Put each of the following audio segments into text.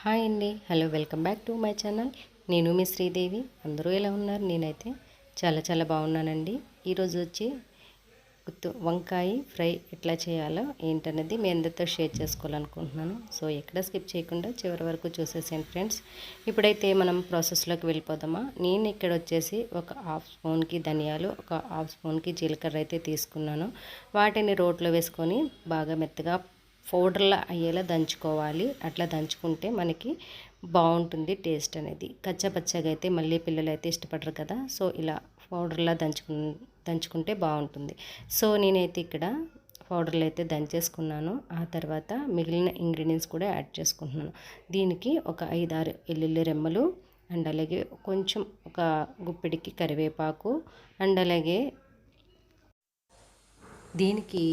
Hi అండి. Hello welcome back to my channel. నేను మీ శ్రీదేవి. అందరూ ఎలా ఉన్నారు? నేనైతే చాలా చాలా బాగున్నానండి. ఈరోజు వచ్చి గుత్తు వంకాయ ఫ్రై ఎట్లా చేయాలో ఏంటనేది మీ అందరితో షేర్ చేసుకోవాలనుకుంటున్నాను. సో ఎక్కడ స్కిప్ చేయకుండా చివరి వరకు చూసేసాను ఫ్రెండ్స్. ఇప్పుడైతే మనం ప్రాసెస్లోకి వెళ్ళిపోదామా? నేను ఇక్కడ వచ్చేసి ఒక హాఫ్ స్పూన్కి ధనియాలు ఒక హాఫ్ స్పూన్కి జీలకర్ర అయితే తీసుకున్నాను. వాటిని రోట్లో వేసుకొని బాగా మెత్తగా పౌడర్లా అయ్యేలా దంచుకోవాలి. అట్లా దంచుకుంటే మనకి బాగుంటుంది టేస్ట్ అనేది. కచ్చపచ్చగా అయితే మళ్ళీ పిల్లలు అయితే ఇష్టపడరు కదా. సో ఇలా పౌడర్లా దంచుకు దంచుకుంటే బాగుంటుంది. సో నేనైతే ఇక్కడ పౌడర్లు అయితే దంచేసుకున్నాను. ఆ తర్వాత మిగిలిన ఇంగ్రీడియంట్స్ కూడా యాడ్ చేసుకుంటున్నాను. దీనికి ఒక ఐదారు ఎల్లుల్లి రెమ్మలు అండ్ అలాగే కొంచెం ఒక గుప్పిడికి కరివేపాకు అండ్ అలాగే దీనికి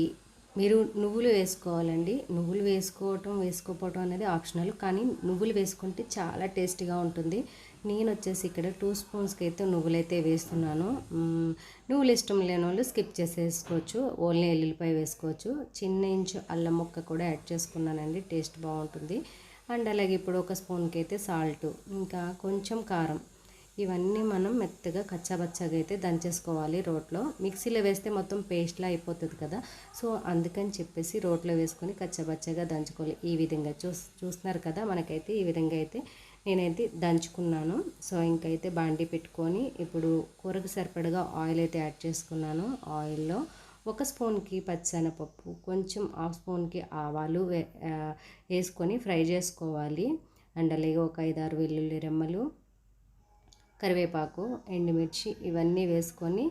మీరు నువ్వులు వేసుకోవాలండి. నువ్వులు వేసుకోవటం వేసుకోపోవటం అనేది ఆప్షనల్. కానీ నువ్వులు వేసుకుంటే చాలా టేస్టీగా ఉంటుంది. నేను వచ్చేసి ఇక్కడ టూ స్పూన్స్కి అయితే నువ్వులు అయితే వేస్తున్నాను నువ్వులు ఇష్టం లేని వాళ్ళు స్కిప్ చేసేసుకోవచ్చు. ఓన్లీ ఎల్లుల్లిపాయ వేసుకోవచ్చు. చిన్న ఇంచు అల్లం ముక్క కూడా యాడ్ చేసుకున్నానండి. టేస్ట్ బాగుంటుంది. అండ్ అలాగే ఇప్పుడు ఒక స్పూన్కి అయితే సాల్ట్. ఇంకా కొంచెం కారం. ఇవన్నీ మనం మెత్తగా కచ్చాబచ్చాగా అయితే దంచేసుకోవాలి రోట్లో. మిక్సీలో వేస్తే మొత్తం పేస్ట్లా అయిపోతుంది కదా. సో అందుకని చెప్పేసి రోట్లో వేసుకొని కచ్చాబచ్చాగా దంచుకోవాలి. ఈ విధంగా చూస్ చూస్తున్నారు కదా మనకైతే ఈ విధంగా అయితే నేనైతే దంచుకున్నాను. సో ఇంకైతే బాండీ పెట్టుకొని ఇప్పుడు కూరకు సరిపడగా ఆయిల్ అయితే యాడ్ చేసుకున్నాను. ఆయిల్లో ఒక స్పూన్కి పచ్చనపప్పు కొంచెం హాఫ్ స్పూన్కి ఆవాలు వేసుకొని ఫ్రై చేసుకోవాలి. అండ్ అలాగే ఒక ఐదారు వెల్లుల్లి రెమ్మలు కరివేపాకు ఎండుమిర్చి ఇవన్నీ వేసుకొని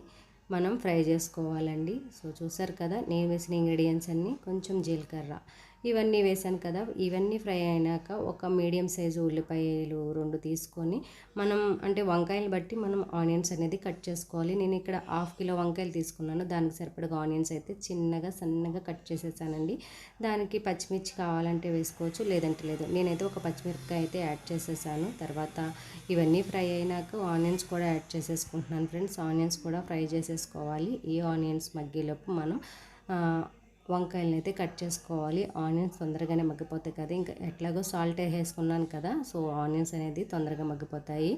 మనం ఫ్రై చేసుకోవాలండి. సో చూసారు కదా నేను వేసిన ఇంగ్రీడియంట్స్ అన్నీ కొంచెం జీలకర్ర. ఇవన్నీ వేసాను కదా. ఇవన్నీ ఫ్రై అయినాక ఒక మీడియం సైజు ఉల్లిపాయలు రెండు తీసుకొని మనం అంటే వంకాయలు బట్టి మనం ఆనియన్స్ అనేది కట్ చేసుకోవాలి. నేను ఇక్కడ హాఫ్ కిలో వంకాయలు తీసుకున్నాను. దానికి సరిపడగా ఆనియన్స్ అయితే చిన్నగా సన్నగా కట్ చేసేసానండి. దానికి పచ్చిమిర్చి కావాలంటే వేసుకోవచ్చు లేదంటే లేదు. నేనైతే ఒక పచ్చిమిరపకాయ అయితే యాడ్ చేసేసాను. తర్వాత ఇవన్నీ ఫ్రై అయినాక ఆనియన్స్ కూడా యాడ్ చేసేసుకుంటున్నాను ఫ్రెండ్స్. ఆనియన్స్ కూడా ఫ్రై చేసేసుకోవాలి. ఈ ఆనియన్స్ మగ్గేలోపు మనం వంకాయలను అయితే కట్ చేసుకోవాలి. ఆనియన్స్ తొందరగానే మగ్గిపోతాయి కదా. ఇంకా ఎట్లాగో సాల్ట్ వేసుకున్నాను కదా. సో ఆనియన్స్ అనేది తొందరగా మగ్గిపోతాయి.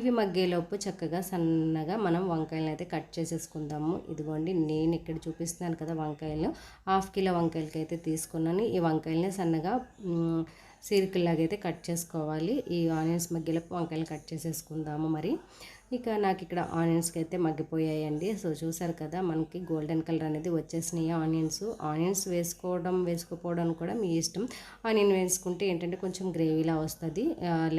ఇవి మగ్గేలోపు చక్కగా సన్నగా మనం వంకాయలను అయితే కట్ చేసేసుకుందాము. ఇదిగోండి నేను ఇక్కడ చూపిస్తున్నాను కదా వంకాయలు. హాఫ్ కిలో వంకాయలకి అయితే తీసుకున్నాను. ఈ వంకాయలని సన్నగా అయితే కట్ చేసుకోవాలి. ఈ ఆనియన్స్ మధ్యలో వంకాయలు కట్ చేసేసుకుందాము మరి. ఇక నాకు ఇక్కడ ఆనియన్స్కి అయితే మగ్గిపోయాయండి. సో చూసారు కదా మనకి గోల్డెన్ కలర్ అనేది వచ్చేసినాయి ఆనియన్స్. ఆనియన్స్ వేసుకోవడం వేసుకోపోవడం కూడా మీ ఇష్టం. ఆనియన్ వేసుకుంటే ఏంటంటే కొంచెం గ్రేవీలా వస్తుంది.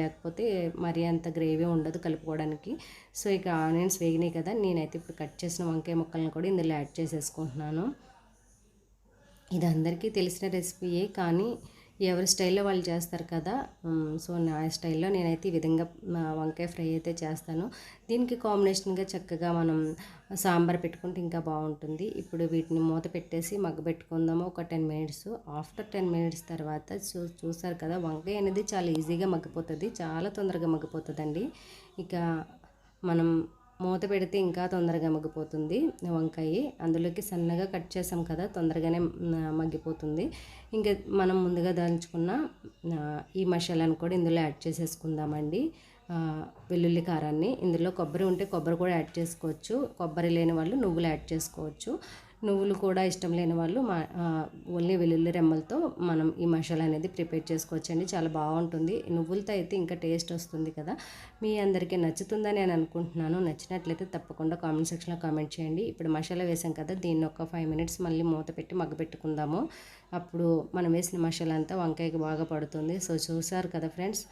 లేకపోతే మరీ అంత గ్రేవీ ఉండదు కలుపుకోవడానికి. సో ఇక ఆనియన్స్ వేగినాయి కదా నేనైతే ఇప్పుడు కట్ చేసిన వంకాయ ముక్కలను కూడా ఇందులో యాడ్ చేసేసుకుంటున్నాను. ఇది అందరికీ తెలిసిన రెసిపీయే కానీ ఎవరి స్టైల్లో వాళ్ళు చేస్తారు కదా సో నా స్టైల్లో నేనైతే ఈ విధంగా వంకాయ ఫ్రై అయితే చేస్తాను. దీనికి కాంబినేషన్గా చక్కగా మనం సాంబార్ పెట్టుకుంటే ఇంకా బాగుంటుంది. ఇప్పుడు వీటిని మూత పెట్టేసి మగ్గ పెట్టుకుందాము. ఒక ten minutes. After ten minutes తర్వాత చూ చూసారు కదా వంకాయ అనేది చాలా ఈజీగా మగ్గిపోతుంది. చాలా తొందరగా మగ్గిపోతుందండి. ఇక మనం మూత పెడితే ఇంకా తొందరగా మగ్గిపోతుంది వంకాయ. అందులోకి సన్నగా కట్ చేసాం కదా తొందరగానే మగ్గిపోతుంది. ఇంకా మనం ముందుగా దాల్చుకున్న ఈ మసాలాను కూడా ఇందులో యాడ్ చేసేసుకుందామండి. వెల్లుల్లి కారాన్ని. ఇందులో కొబ్బరి ఉంటే కొబ్బరి కూడా యాడ్ చేసుకోవచ్చు. కొబ్బరి లేని వాళ్ళు నువ్వులు యాడ్ చేసుకోవచ్చు. నువ్వులు కూడా ఇష్టం లేని వాళ్ళు మా ఓన్లీ వెల్లుల్లి రెమ్మలతో మనం ఈ మసాలా అనేది ప్రిపేర్ చేసుకోవచ్చండి. చాలా బాగుంటుంది. నువ్వులతో అయితే ఇంకా టేస్ట్ వస్తుంది కదా. మీ అందరికీ నచ్చుతుందని నేను అనుకుంటున్నాను. నచ్చినట్లయితే తప్పకుండా కామెంట్ సెక్షన్లో కామెంట్ చేయండి. ఇప్పుడు మసాలా వేసాం కదా దీన్ని ఒక ఫైవ్ మినిట్స్ మళ్ళీ మూత పెట్టి మగ్గపెట్టుకుందాము అప్పుడు మనం వేసిన మసాలా అంతా వంకాయకి బాగా పడుతుంది. సో చూసారు కదా ఫ్రెండ్స్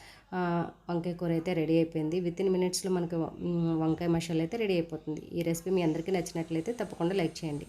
వంకాయ కూర అయితే రెడీ అయిపోయింది. విత్ ఇన్ మినిట్స్లో మనకి వంకాయ మసాలా అయితే రెడీ అయిపోతుంది. ఈ రెసిపీ మీ అందరికీ నచ్చినట్లయితే తప్పకుండా లైక్ చేయండి.